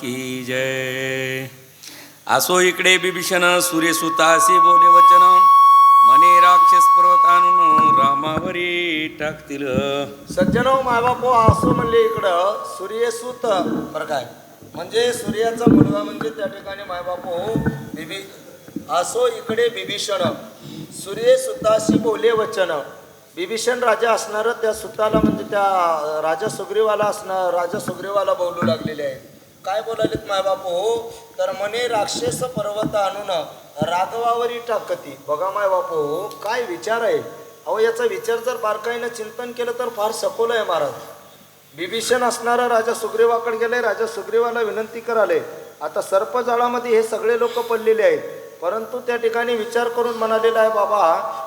की जय। असो इकडे बिभीषण सूर्यसुतासी बोले वचन. मने राक्षस पर्वत आणून रामावरी टाकतील. सज्जनो मायबापो असो म्हणले इकडं सूर्यसुत. बरं काय? म्हणजे सूर्याचा मुलगा म्हणजे त्या ठिकाणी मायबापो बिबी असो इकडे बिभीषण. सूर्यसुताशी बोले वचन. बिभीषण राजा असणारं त्या सुताला म्हणजे त्या राजा सुग्रीवाला असणार राजा सुग्रीवाला बोलू लागलेले आहेत काय बोलायलेत माय बापू? तर म्हणे राक्षस पर्वत आणून राघवावरी टाकती. बघा माय बापू काय विचार आहे? अहो याचा विचार जर बारकाईनं चिंतन केलं तर फार सखोल आहे महाराज. बिभीषण असणारा राजा सुग्रीवाकडे गेले राजा सुग्रीवाला विनंती कराले आता सर्पजाळामध्ये हे सगळे लोक पडलेले आहेत. परंतु त्या ठिकाणी विचार करून म्हणालेला आहे बाबा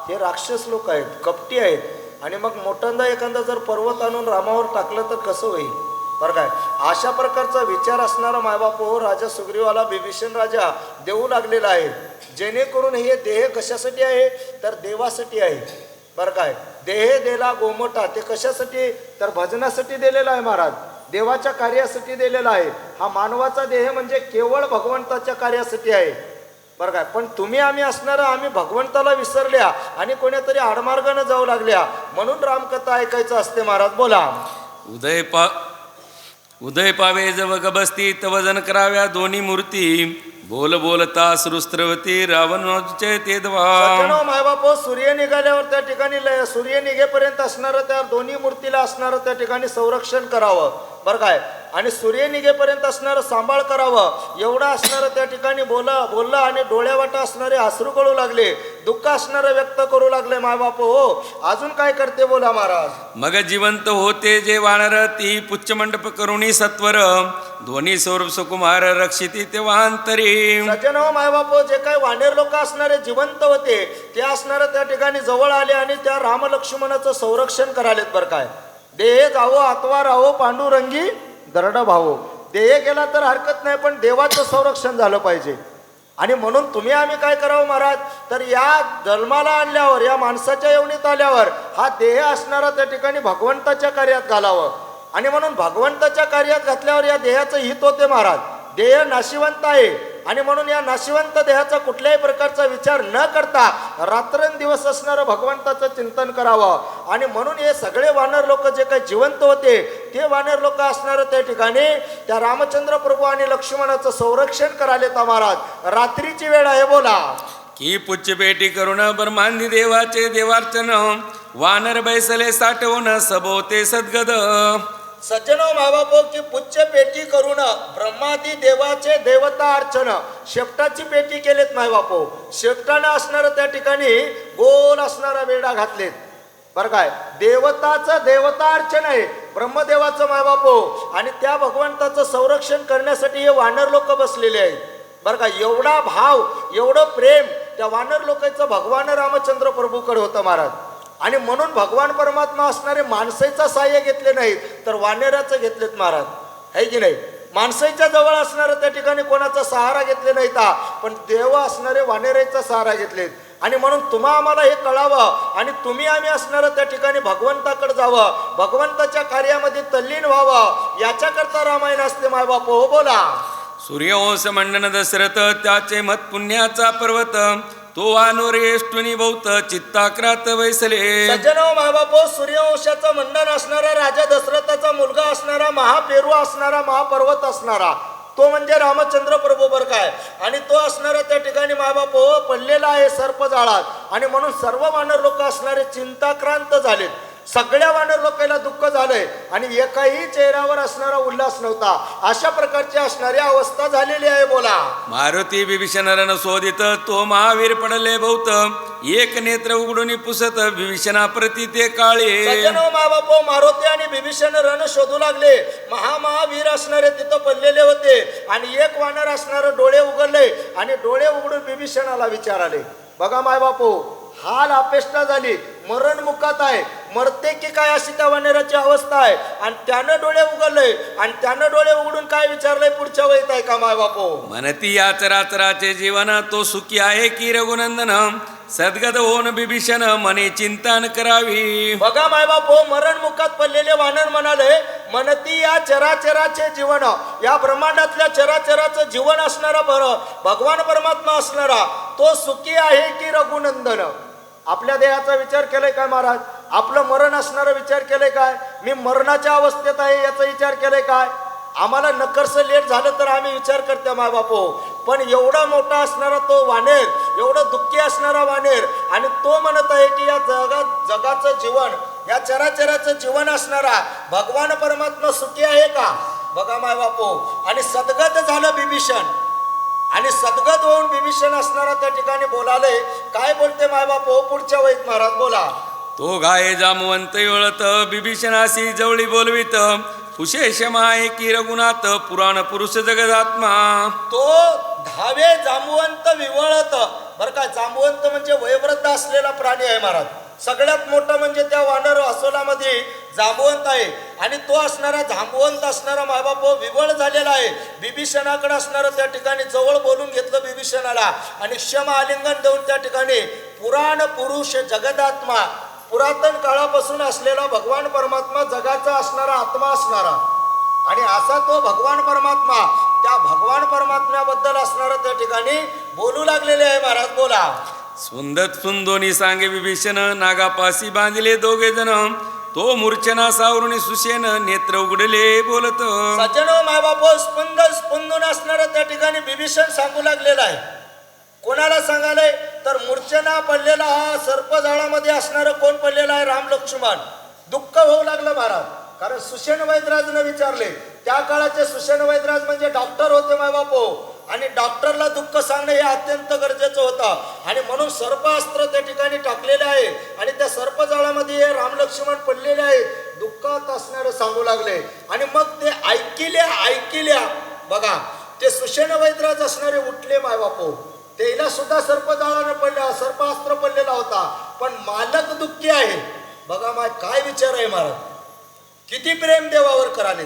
हे राक्षस लोक आहेत कपटी आहेत. आणि मग मोठ्यांदा एखादा जर पर्वत आणून रामावर टाकलं तर कसं होईल? बरं काय? अशा प्रकारचा विचार असणारा मायबाप हो राजा सुग्रीवाला बिभीषण राजा देऊ लागलेला आहे. जेणेकरून हे देह कशासाठी आहे? तर देवासाठी आहे. बरं काय? देह देला गोमटा ते कशासाठी? तर भजनासाठी दिलेला आहे महाराज. देवाच्या कार्यासाठी दिलेला आहे. हा मानवाचा देह म्हणजे केवळ भगवंताच्या कार्यासाठी आहे. बरं काय? पण तुम्ही आम्ही असणारा आम्ही भगवंताला विसरल्या आणि कोणीतरी आडमार्गानं जाऊ लागल्या. म्हणून रामकथा ऐकायचं असते महाराज. बोला. उदय पा उदय पावे जव गबस्ती तव जन कराव्या दोन्ही मूर्ती बोल बोलता सृस्त्रवती रावणाचे ते मायबाप सूर्य निघाल्यावर त्या ठिकाणी सूर्य निघेपर्यंत असणारं त्या दोन्ही मूर्तीला असणारं त्या ठिकाणी संरक्षण करावं. बरं काय? आणि सूर्य निघेपर्यंत असणारं सांभाळ करावं. एवढं असणारं त्या ठिकाणी बोला बोललं आणि डोळ्यावाटा असणारे अश्रू गळू लागले. दुःख असणारं व्यक्त करू लागले मायबाप. हो अजून काय करते बोला महाराज? मग जिवंत होते जे वानर ती पुच्छ मंडप करुणी सत्वर. दोन्ही सौरभ सुकुमार रक्षिती ते वांतरी सज्जन हो मायबाप हो, जे काही वानेर लोक असणारे जिवंत होते ते असणारे त्या ठिकाणी जवळ आले आणि त्या रामलक्ष्मणाचं संरक्षण करालेत बरं काय. देह जावो आत्वा राहो पांडुरंगी दरड भावो. देह गेला तर हरकत नाही पण देवाचं संरक्षण झालं पाहिजे. आणि म्हणून तुम्ही आम्ही काय करावं महाराज? तर या जन्माला आणल्यावर या माणसाच्या येवणीत आल्यावर हा देह असणारा त्या ठिकाणी भगवंताच्या कार्यात घालावं. आणि म्हणून भगवंताच्या कार्यात घातल्यावर या देहाचं हित होते महाराज. देह नाशिवंत आहे. आणि म्हणून या नाशिवंत देहाचा कुठल्याही प्रकारचा विचार न करता रात्रंदिवस असणारं भगवंताचं चिंतन करावं. आणि म्हणून हे सगळे वानर लोक जे काही जिवंत होते ते वानर लोक असणारं त्या ठिकाणी त्या रामचंद्र प्रभू आणि लक्ष्मणाचं संरक्षण करायला महाराज. रात्रीची वेळ आहे बोला. की पुच्छ पेटी करुण ब्रह्मांदी देवाचे देवार्चन वानर बैसले साठवून सबोते सद्गद. सज्जनो माबापो की पुच्छ पेटी करून ब्रह्मादी देवाचे देवता अर्चन. शेपटाची पेटी केलेत मायबापो. शेपटानं असणारं त्या ठिकाणी गोल असणारा वेडा घातलेत. बरं काय? देवताचं देवता अर्चन आहे. ब्रह्मदेवाचं मायबापो. आणि त्या भगवंताचं संरक्षण करण्यासाठी हे वानर लोक बसलेले आहेत. बरं का एवढा भाव एवढं प्रेम त्या वानर लोकांचं भगवान रामचंद्र प्रभूकडे होतं महाराज. आणि म्हणून भगवान परमात्मा असणारे माणसाचं सहाय्य घेतले नाहीत तर वानेऱ्याचं घेतलेत महाराज. आहे की नाही? माणसाच्या जवळ असणारं त्या ठिकाणी कोणाचा सहारा घेतले नाही ता पण देव असणारे वानेराचा सहारा घेतलेत. आणि म्हणून तुम्हा आम्हाला हे कळावं आणि तुम्ही आम्ही असणारं त्या ठिकाणी भगवंताकडे जावं भगवंताच्या कार्यामध्ये तल्लीन व्हावं याच्याकरता रामायण असते माय बाप हो बोला. सूर्यवंश मंडन दशरथ त्याचे मत पुण्याचा पर्वत तो वानोरेष्टुनी बहुत चित्ताक्रात वैसले. सज्जनो महाबापो सूर्यवंशाचं मंडन असणारा राजा दशरथाचा मुलगा असणारा महापेरू असणारा महापर्वत असणारा तो म्हणजे रामचंद्र प्रभू बर काय? आणि तो असणारा त्या ठिकाणी महाबाप पडलेला आहे सर्प जाळात. आणि म्हणून सर्व वानर लोक असणारे चिंताक्रांत झालेत. सगळ्या वानर लोकांना दुःख झालंय. आणि एकाही चेहऱ्यावर असणारा उल्हास नव्हता. अशा प्रकारची असणारी अवस्था झालेली आहे. मारुती विभीषण रण शोधित तो महावीर पडले बहुत एक नेत्र उघडून पुसत विभीषणा प्रति ते काळे. सज्जनो मारुती आणि विभीषण रण शोधू लागले. महामहावीर असणारे तिथं पडलेले होते. आणि एक वानर असणार डोळे उघडले आणि डोळे उघडून विभीषणाला विचाराले. बघा माय बापू हाल अपेष्टा झाली. मरण मुखात आहे. मरते की काय अशी त्या वानेराची अवस्था आहे? आणि त्यानं डोळे उघडले आणि त्यानं डोळे उघडून काय विचारलंय पुढच्या वयत आहे का मायबापू म्हणती या चराचराचे जीवन तो सुखी आहे की रघुनंदन? सद्गत होऊन बिभीषण मने चिंतन करावी. बघा माय बापो मरण मुखात पडलेले वानर म्हणाले मनती या चराचराचे जीवन या ब्रह्मांडातल्या चराचराचं जीवन असणारा बरं भगवान परमात्मा असणारा तो सुखी आहे की रघुनंदन? आपल्या देहाचा विचार केलाय काय महाराज? आपलं मरण असणारा विचार केलाय काय? मी मरणाच्या अवस्थेत आहे याचा विचार केलाय काय? आम्हाला नकरसं लेट झालं तर आम्ही विचार करतो माय बापो पण एवढा मोठा असणारा तो वानेर एवढं दुःखी असणारा वानेर आणि तो म्हणत आहे की या जगात जगाचं जीवन या चराचराचं जीवन असणारा भगवान परमात्मा सुखी आहे का? बघा माय बापो आणि सदगत झालं बिभीषण आणि सदगत होऊन बिभीषण असणारा त्या ठिकाणी बोलाले. काय बोलते माय बापो पुढच्या वैद महाराज बोला. तो गाय जामवंत वळत बिभीषणासी जवळी बोलवित. कुशेष माये की रघुनाथ पुराण पुरुष जगदात्मा. तो धावे जांबुवंत विवळत. बरं का जांबुवंत म्हणजे वयवृद्ध असलेला प्राणी आहे महाराज. सगळ्यात मोठं म्हणजे त्या वानर असोलामध्ये जांबुवंत आहे. आणि तो असणारा जांबुवंत असणारा मायबाप हो विवळ झालेला आहे. बिभीषणाकडे असणारं त्या ठिकाणी जवळ बोलून घेतलं बिभीषणाला. आणि क्षम आलिंगन देऊन त्या ठिकाणी पुराण पुरुष जगदात्मा पुरातन काळापासून असलेला भगवान परमात्मा जगाचा असणारा आत्मा असणारा. आणि असा तो भगवान परमात्मा त्या भगवान परमात्म्याबद्दल असणारं त्या ठिकाणी बोलू लागलेले आहे महाराज बोला. सुंदत सुंदोनी सांगे विभीषण नागापासी बांधिले दोघे जण. तो मूर्छना सावरुणी सुशेन नेत्र उघडले बोलत. सज्जन मायबाप स्पंद स्पंदून असणारं त्या ठिकाणी बिभीषण सांगू लागलेला आहे. कोणाला सांगालय? तर मूर्छना पडलेला हा सर्पजाळामध्ये असणारं कोण पडलेला आहे? राम लक्ष्मण. दुःख होऊ लागलं महाराज. कारण सुशेन वैद्यराजनं विचारले त्या काळाचे सुशेन वैद्यराज म्हणजे डॉक्टर होते माय बापो आणि डॉक्टरला दुःख सांगणं हे अत्यंत गरजेचं होतं. आणि म्हणून सर्पास्त्र त्या ठिकाणी टाकलेलं आहे. आणि त्या सर्पजाळामध्ये हे रामलक्ष्मण पडलेले आहे. दुःखात असणारं सांगू लागले. आणि मग ते ऐकिल्या ऐकिल्या बघा ते सुशेन वैद्यराज असणारे उठले माय बापो त्याला सुद्धा सर्पजाळानं पडला सर्पास्त्र पडलेला होता. पण मालक दुःखी आहे. बघा माय काय विचार आहे महाराज किती प्रेम देवावर कराले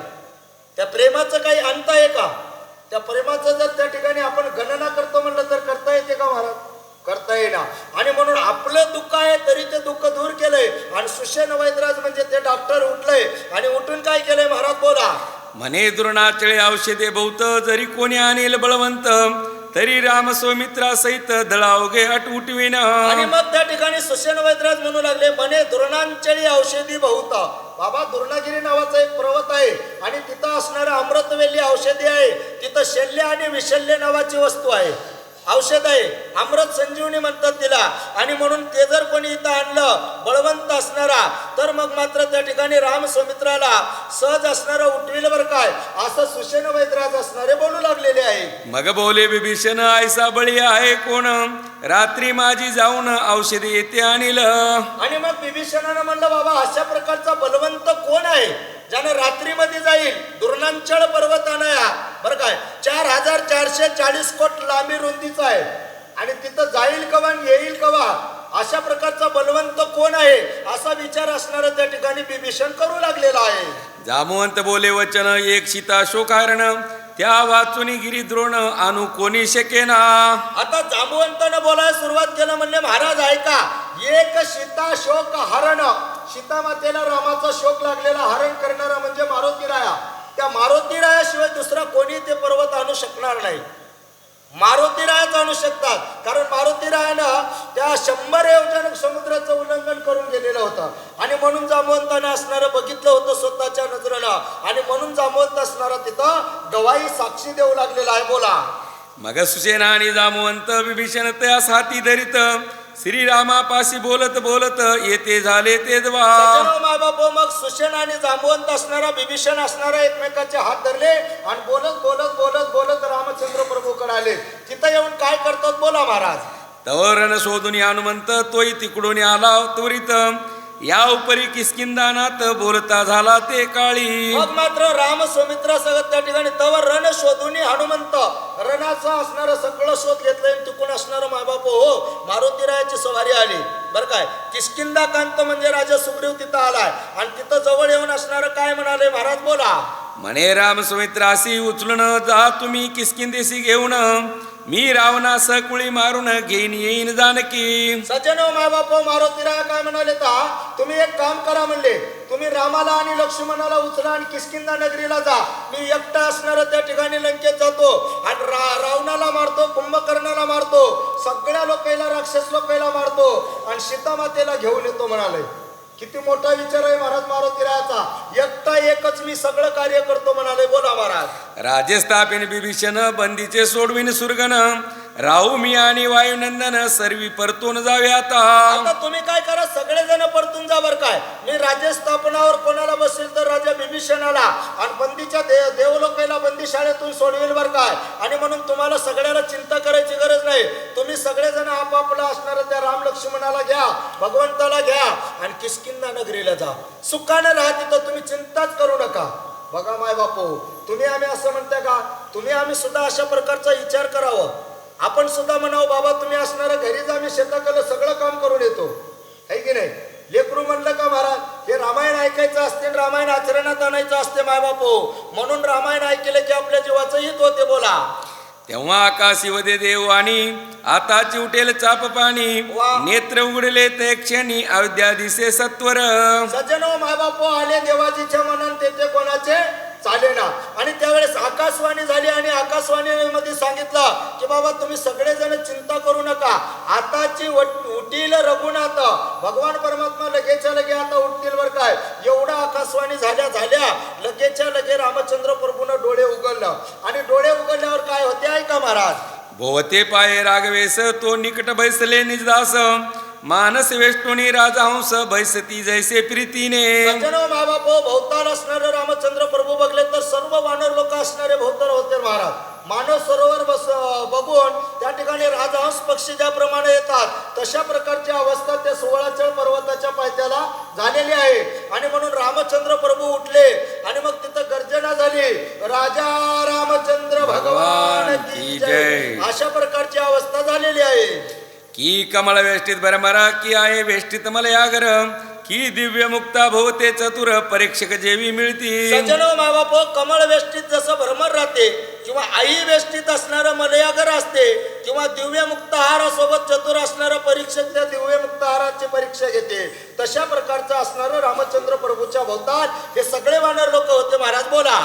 त्या प्रेमाचं काही अंत आहे का? त्या प्रेमाचं जर त्या ठिकाणी आपण गणना करतो म्हणलं तर करता येते का महाराज करता येईना. आणि म्हणून आपलं दुःख आहे तरी ते दुःख दूर केलंय. आणि सुशेन वैद्यराज म्हणजे ते डॉक्टर उठलंय. आणि उठून काय केलंय महाराज बोला. म्हणे दुर्णाचळे औषधे बहुत जरी कोणी आणेल बळवंत तरी राम सौमित्रा सहित दळावगे अट उठविण आणि मग त्या ठिकाणी सुशेन वैद्यराज म्हणू लागले म्हणे दुर्णांचळी औषधी बहुता. बाबा दुर्णागिरी नावाचा एक पर्वत आहे आणि तिथं असणारं अमृतवेली औषधी आहे. तिथं शल्य आणि विशल्य नावाची वस्तू आहे. औषध आहे. अमृत संजीवनी म्हणतात तिला. आणि म्हणून ते जर कोणी इथं आणलं बळवंत असणारा तर मग मात्र त्या ठिकाणी राम सुमित्राला सहज असणारं उठविल बर काय. असं सुशेन वैद्यराज असणारे बोलू लागलेले आहे. मग बोले विभीषण ऐसा बळी आहे कोण? रात्री माझी जाऊन औषधे येते आणील. आणि मग बिभीषणानं म्हणलं बाबा अशा प्रकारचा बलवंत कोण आहे ज्यानं रात्रीमध्ये जाईल दुर्नांचळ पर्वत आणाया? बरं काय चार हजार चारशे चाळीस कोट लांबी रुंदीचा आहे. आणि तिथं जाईल कवा आणि येईल कवा अशा प्रकारचा बलवंत कोण आहे असा विचार असणारं त्या ठिकाणी बिभीषण करू लागलेला आहे. जामवंत बोले वचन एक सीता शोकारण त्या वाचुनी गिरी द्रोण आणू कोणी शकेना आता जांबुवंतानं बोलायला सुरुवात केलं म्हणले महाराज ऐका एक सीता शोक हरण. सीता मातेला रामाचा शोक लागलेला हरण करणारा म्हणजे मारुती राया त्या मारुती रायाशिवाय दुसरा कोणी ते पर्वत आणू शकणार नाही. मारुती रायाच आणू शकतात. कारण मारुती रायानं त्या शंभर योजन समुद्राचं उल्लंघन करून गेलेलं होतं. आणि म्हणून जांबवंतानं असणारं बघितलं होतं स्वतःच्या नजरेनं. आणि म्हणून जामवंत असणारा तिथं गवाई साक्षी देऊ लागलेला आहे. बोला. मग सुसेना आणि जामवंत विभीषण त्या साथी धरित श्रीरामापाशी बोलत बोलत येते झाले ते मायबाप मग सुशेन आणि जांबवंत असणारा बिभीषण असणारा एकमेकाचे हात धरले आणि बोलत बोलत बोलत बोलत रामचंद्र प्रभूकडे आले. तिथं येऊन काय करतात बोला महाराज? तवरण शोधून हनुमंत तोही तिकडून आला त्वरित. या उपरी किसकिंदानात बोलता झाला ते काळी. मग मात्र राम सुमित्रा सगळं त्या ठिकाणी तवर रण शोधून हनुमंत. रणाचं असणारं सगळं शोध घेतलंय तिकून असणारं मायबाप हो मारुतीरायाची सवारी आली. बरं काय किसकिंदा कांत म्हणजे राजा सुग्रीव तिथं आलाय. आणि तिथं जवळ येऊन असणारं काय म्हणाले? महाराज बोला. म्हणे राम सुमित्रासी उचलून जा तुम्ही किसकिंदेशी घेऊन. मी रावणास कुळी मारून घेईन येईन जानकी. सज्जनो माय बाप मारुतीरा काय म्हणाले ता? तुम्ही एक काम करा म्हणले. तुम्ही रामाला आणि लक्ष्मणाला उचला आणि किसकिंदा नगरीला जा. मी एकटा असणार त्या ठिकाणी लंकेत जातो आणि रा रावणाला मारतो कुंभकर्णाला मारतो. सगळ्या लोकांना राक्षस लोकांना मारतो. आणि सीतामातेला घेऊन येतो म्हणाले. किती मोठा विचार आहे महाराज मारुतीरायाचा? एकटा एकच मी सगळं कार्य करतो म्हणाले बोला महाराज. राजस्थापिन बिभीषण बंदीचे सोडविन सुरगण. राहू मी आणि वायुनंदन सर्वी परतून जावे आता. आता तुम्ही काय करा सगळेजण परतून जा बर काय. मी राज्य बिभीषणाला आणि बंदीच्या दे देवलोकाला बंदी शाळेतून सोडवेल बरं काय? आणि म्हणून तुम्हाला सगळ्याला चिंता करायची गरज नाही. तुम्ही सगळेजण आपापला असणाऱ्या त्या राम लक्ष्मणाला घ्या भगवंताला घ्या आणि किसकिंदा नगरीला जा. सुखाने राहा तिथं तुम्ही चिंताच करू नका. बघा माय बापू तुम्ही आम्ही असं म्हणताय का? तुम्ही आम्ही सुद्धा अशा प्रकारचा विचार करावं. आपण सुद्धा म्हणावं बाबा तुम्ही असणाऱ्या घरीच आम्ही शेताकडलं सगळं काम करून येतो. है की नाही? लेकरू म्हणलं का महाराज हे रामायण ऐकायचं असते आणि रामायण आचरणात आणायचं असते माय बापू म्हणून रामायण ऐकलं की आपल्या जीवाचं हित होते बोला. तेव्हा आकाशी वदे देव आणि आता चिवटेल चाप पाणी. नेत्र उघडले ते क्षणी अयोध्या दिसे सत्वर. सज्जन माय बापू आले देवाजीच्या मनात तेथे कोणाचे? चालेना. आणि त्यावेळेस आकाशवाणी झाली आणि आकाशवाणीमध्ये सांगितलं की बाबा तुम्ही सगळेजण चिंता करू नका. आताची वट- उटील रघुनाथ भगवान परमात्मा लगेच्या लगे आता उठतील बर काय. एवढा आकाशवाणी झाल्या झाल्या लगेच्या लगे रामचंद्र प्रभूनं डोळे उघडलं. आणि डोळे उघडल्यावर काय होते ऐका महाराज? भोवते पाये राघवेस तो निकट बैसले निजदास. मानस वेष्टोनी राजहंस बैसती जैसे प्रीतीने. सज्जन भोवताल असणारे रामचंद्र प्रभू बघले तर सर्व वानर लोक असणारे भोवताल होते महाराज. मानव सरोवर बस बघून त्या ठिकाणी राजहंस पक्षी ज्याप्रमाणे येतात तशा प्रकारची अवस्था त्या सोळाचळ पर्वताच्या पायथ्याला झालेली आहे. आणि म्हणून रामचंद्र प्रभू उठले आणि मग तिथं गर्जना झाली. राजा रामचंद्र भगवान की जय. अशा प्रकारची अवस्था झालेली आहे. की कमळ वेष्टीत बरमरा की आहे वेष्टीत मलयागर. की दिव्य मुक्ता भोवते चतुर परीक्षक जेवी मिळती. माबाप कमळ वेष्टीत जसं भ्रमर राहते किंवा आई वेष्टीत असणारं मलयागर असते किंवा दिव्य मुक्तहारासोबत चतुर असणारं परीक्षक त्या दिव्य मुक्तहाराची परीक्षा घेते. तशा प्रकारचं असणारं रामचंद्र प्रभूच्या भोवतात हे सगळे वानर लोक होते महाराज बोला.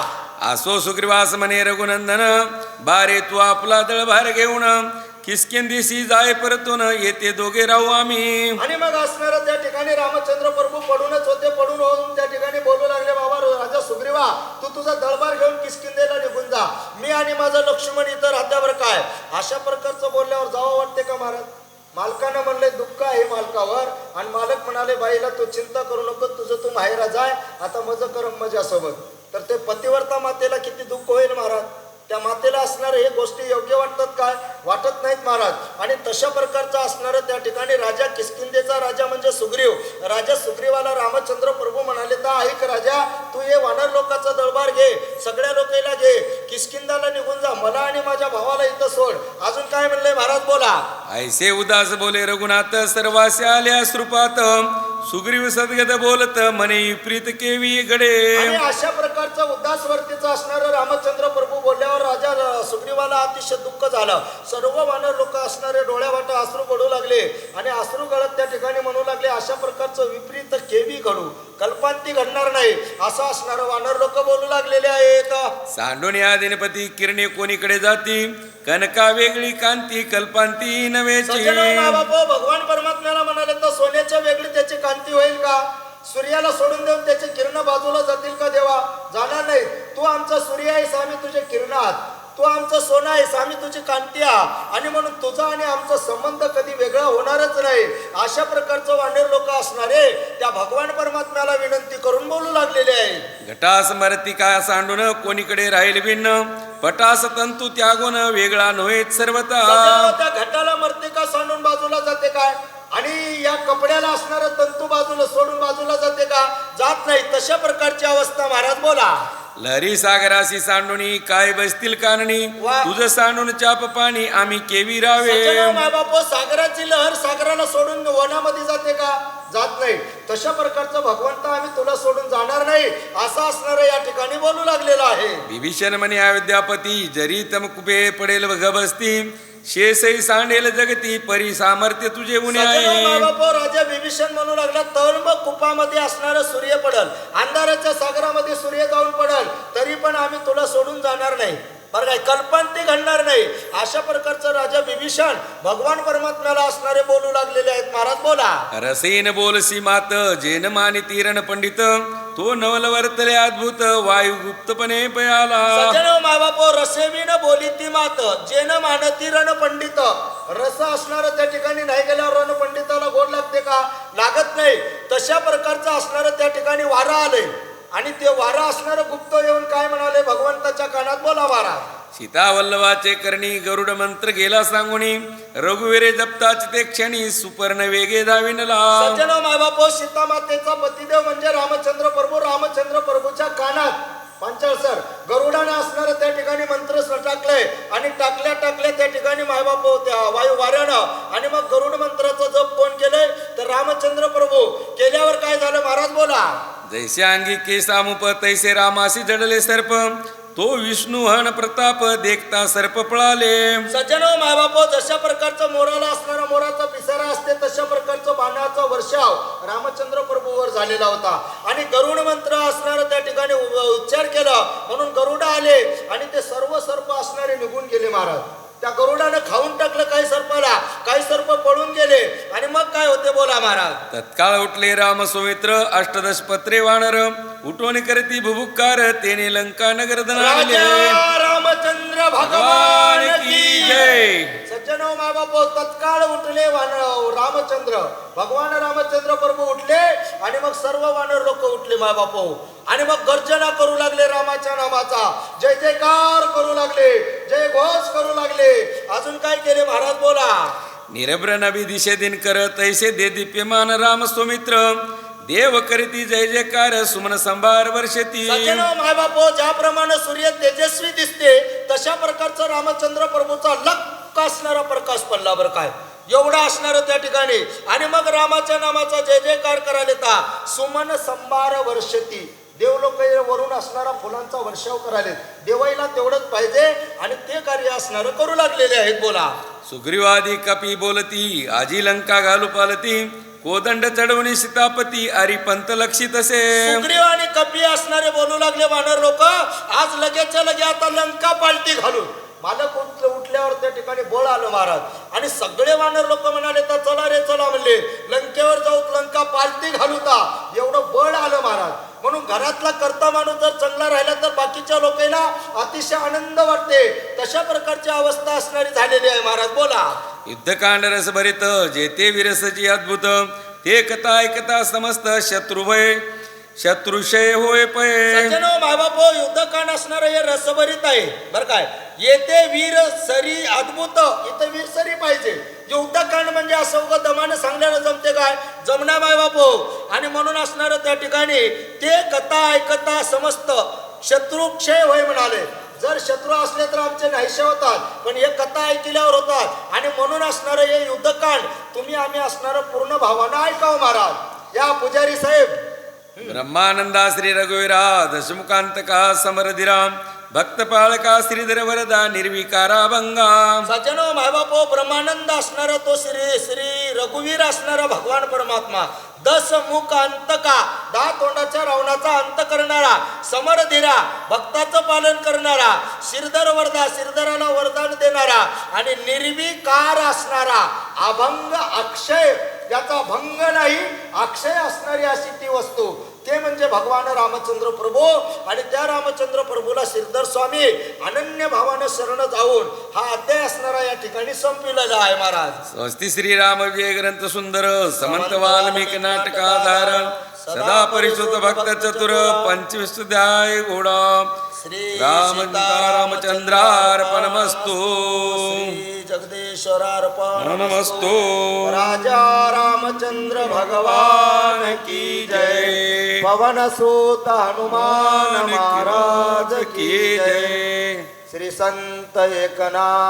असो सुग्रीवास म्हणे रघुनंदन बारे तू आपला दळभार घेऊन किसकेंदिशी जाय परतून येते दोघे राहू आम्ही. आणि मग असणार त्या ठिकाणी रामचंद्र प्रभू पडूनच होते पडून होऊन त्या ठिकाणी बोलू लागले बाबा राजा सुग्रीवा तू तुझा दळबार घेऊन किसकिंदेला निघून जा. मी आणि माझा लक्ष्मण इतर राहत्यावर काय? अशा प्रकारचं बोलल्यावर जावं वाटते का महाराज? मालकानं म्हणले दुःख आहे मालकावर. आणि मालक म्हणाले बाईला तू चिंता करू नको तुझं तू माहेरा जाय आता मज कर मजासोबत. तर ते पतिवर्ता मातेला किती दुःख होईल महाराज? त्या मातेला असणारे हे गोष्टी योग्य वाटतात काय? वाटत नाहीत महाराज. आणि तशा प्रकारचा असणारं त्या ठिकाणी राजा किसकिंदेचा राजा म्हणजे सुग्रीव. राजा सुग्रीवाला रामचंद्र प्रभू म्हणाले तर ऐक राजा तू हे वानर लोकांचा दरबार घे सगळ्या लोकांना घे. किसकिंदाला निघून जा मला आणि माझ्या भावाला इथं सोड. अजून काय म्हणलंय महाराज? बोला. ऐसे उदास बोले रघुनाथ सर्वासे आल्या स्वरूपात सुग्रीव सद्गत बोलत मने प्रीत केवी गडे. आणि अशा प्रकारचं उदास वर्तीचा असणारं रामचंद्र प्रभू बोलल्यावर राजा सुग्रीवाला अतिशय दुःख झालं. सर्व वानर लोक असणारे डोळ्यावाट अश्रू पडू लागले. आणि अश्रू गळत त्या ठिकाणी म्हणू लागले अशा प्रकारचं विपरीत केवी घडू. कल्पांती घडणार नाही. असं असणारं वानर लोक बोलू लागलेले आहेत. सांडून या दिनपती किरणे कोणीकडे जाती? कनका वेगळी कांती कल्पांती बाबा भगवान परमात्म्याला म्हणाले तर सोन्याच्या वेगळी त्याची कांती होईल का? सूर्याला सोडून देऊन त्याचे किरण बाजूला जातील का देवा? जाणार नाही तू आमचा सूर्य आहेस आम्ही तुझे किरण आहात. तू आमचं सोनं आहेस आम्ही तुझी कांती आहात. आणि म्हणून तुझा आणि आमचा संबंध कधी वेगळा होणारच नाही. अशा प्रकारचं वानेर लोक असणारे त्या भगवान परमात्म्याला विनंती करून बोलू लागलेले आहे घटास मरती काय सांडून कोणीकडे राहील भिन्न? पटास तंतू त्यागून वेगळा नव्हे सर्वता त्या घटाला मरते का सांडून बाजूला जाते काय आणि या कपड्याला असणारं तंतू बाजूला सोडून बाजूला जाते का? जात नाही. तशा प्रकारची अवस्था महाराज बोला. लहरी सागराशी सांडूनी काय बसतील कानणी? वा. तुझं सांडून चाप पाणी आम्ही केवी रावे. सज्जनो मायबाप सागराची लहर सागराला सोडून वनामध्ये जाते का? जात नाही. तशा प्रकारचं भगवंत आम्ही तुला सोडून जाणार नाही असं असणार या ठिकाणी बोलू लागलेलं आहे. विभीषण म्हणे हा विद्यापती जरी तम कुपे पडेल व गबसती शेसई सांडेल जगती परी सामर्थ्य तुझे उणे आहे. मायबापो राजा विभीषण म्हणू लागला तळम कुपामध्ये असणारं सूर्य पडल अंधाराच्या सागरामध्ये सूर्य जाऊन पडल तरी पण आम्ही तुला सोडून जाणार नाही. बरं काय कल्पंती घडणार नाही. अशा प्रकारचं राजा विभीषण भगवान परमात्म्याला असणारे बोलू लागलेले आहेत. महाराज बोला. रसेन बोलसी मात जेन माने तीरण पंडित तो नवल वर्तले अद्भुत वायू गुप्तपणे पयाला. सज्जन मायबापो रसेवीन बोली ती मात जेन मानती रण पंडित. रस असणार त्या ठिकाणी नाही गेल्यावर रण पंडिताला गोड लागते का? लागत नाही. तशा प्रकारचं असणार त्या ठिकाणी वारा आलंय. आणि ते वारा असणार गुप्त येऊन काय म्हणाले? भगवंताच्या कानात बोला वारा. सीता वल्लभाचे करणी गरुड मंत्र गेला सांगुनी रघुवीरे जप्ताच ते क्षणी सुपर्ण वेगे धाविनला सज्जन मायबापो सीता मातेचा पतिदेव म्हणजे रामचंद्र प्रभू रामचंद्र प्रभूच्या कानात. पंचाळ सर गरुडाने असणार त्या ठिकाणी मंत्र टाकले आणि टाकल्या टाकल्या त्या ठिकाणी मायबापो त्या वायू वाऱ्यानं. आणि मग गरुड मंत्राचं जप कोण केलंय? तर रामचंद्र प्रभू. केल्यावर काय झालं? महाराज बोला. जैसे अंगी केसामुप तैसे रामासी जडले सर्प। तो विष्णू हन प्रताप देखता सर्प पळाले सज्जन मायबापो जशा प्रकारचं मोराला असणारा मोराचा पिसारा असते तशा प्रकारचं बाणाचा वर्षाव रामचंद्र प्रभूवर झालेला होता. आणि गरुड मंत्र असणार त्या ठिकाणी उच्चार केला. म्हणून गरुड आले आणि ते सर्व सर्प असणारे निघून गेले महाराज. त्या गरुडानं खाऊन टाकलं काही सर्पाला. काही सर्प पळून गेले. आणि मग काय होते बोला महाराज? तत्काळ उठले राम सुमित्र अष्टदश पत्रे वानर. उठवणी करती भुभुकार तेने लंका नगर रामचंद्र भगवान की जय. सज्जनो माबापो तत्काळ उठले वान- रामचंद्र. भगवान रामचंद्र प्रभू उठले आणि मग सर्व वानर लोक उठले माबापो आणि मग गर्जना करू लागले रामाच्या नामाचा. जय जयकार करू लागले जय घोष करू लागले. अजून काय केले महाराज बोला. निरभ्र नभी दिशे दिन कर तैसे दे दीप्यमान राम सुमित्र. देव करीती जय जयकार सुमन संभार वर्षती. सज्जनो मायबापो ज्याप्रमाणे सूर्य तेजस्वी दिसते तशा प्रकारचा रामचंद्र प्रभूचा लक्क असणारा प्रकाश पडला बरं काय? एवढा असणार त्या ठिकाणी. आणि मग रामाच्या नामाचा जय जयकार करायला सुमन संभार वर्षती. देव लोक वरून असणारा फुलांचा वर्षाव करायले देवाईला तेवढंच पाहिजे आणि ते कार्य असणार करू लागलेले आहेत बोला. सुग्रीवादी कपी बोलती आजी लंका घालू पालती कोदंड चढवणी सीतापती अरी पंत लक्षित असे. सुग्रीव आणि कपी असणारे बोलू लागले वानर लोक आज लगेचच्या लगे आता लंका पालटी घालून. मालक उठले उठल्यावर त्या ठिकाणी बळ आलं महाराज. आणि सगळे वानर लोक म्हणाले तर चला रे चला म्हणले. लंकेवर जाऊ लंका पालती घालूता एवढं बळ आलं महाराज. म्हणून घरातला करता माणूस जर चांगला राहिला तर बाकीच्या लोकांना अतिशय आनंद वाटते. तशा प्रकारची अवस्था असणारी झालेली आहे महाराज. बोला. युद्धकांड रस भरित जेते विरसची अद्भुत ते कथा ऐकता समस्त शत्रुभय. शत्रुशय होय पै. सज्जनो मायबापो युद्धकांड असणार हे रसभरीत आहे. बरं काय? येथे वीर सरी अद्भुत इथे वीर सरी पाहिजे. युद्धकांड म्हणजे असं उगा दमानं सांगण्याला जमते काय? जमना मायबापो. आणि म्हणून असणार त्या ठिकाणी ते कथा ऐकता समस्त शत्रुक्षय होय म्हणाले. जर शत्रू असले तर आमचे नाहीसे होतात पण हे कथा ऐकल्यावर होतात. आणि म्हणून असणारं हे युद्धकांड तुम्ही आम्ही असणारं पूर्ण भावानं ऐकावं महाराज. या पुजारी साहेब ब्रह्मानंदा श्री रघुवीरा दशमुखांतका समरधिराम भक्तपाळका श्रीधर वरदा निर्विकारा भंगा सज्जनो मायबापो ब्रह्मानंद असणार तो श्री श्री रघुवीर असणारा भगवान परमात्मा. दस मुख अंतका दहा तोंडाच्या रावणाचा अंत करणारा समरधीरा भक्ताचं पालन करणारा शिरधर वरदा शिरधराला वरदान देणारा आणि निर्विकार असणारा अभंग अक्षय याचा भंग नाही. अक्षय असणारी अशी ती वस्तू. ते म्हणजे भगवान रामचंद्र प्रभू आणि त्या रामचंद्र प्रभूला श्रीधर स्वामी अनन्य भावानं शरण जाऊन हा अध्याय असणारा या ठिकाणी संपलेला आहे महाराज. स्वस्ती श्रीराम विजय ग्रंथ सुंदर समंत वाल्मिक नाटकाधार सदा परिशुद्ध भक्त चतुर पंचविशुद्धाय घोडा श्री राम रामचंद्रार्पणमस्तु। श्री जगदीश्वरार्पण नमस्तु. राजा रामचंद्र भगवान की जय. पवन सुत हनुमान महाराज की जय. श्री संत एकनाथ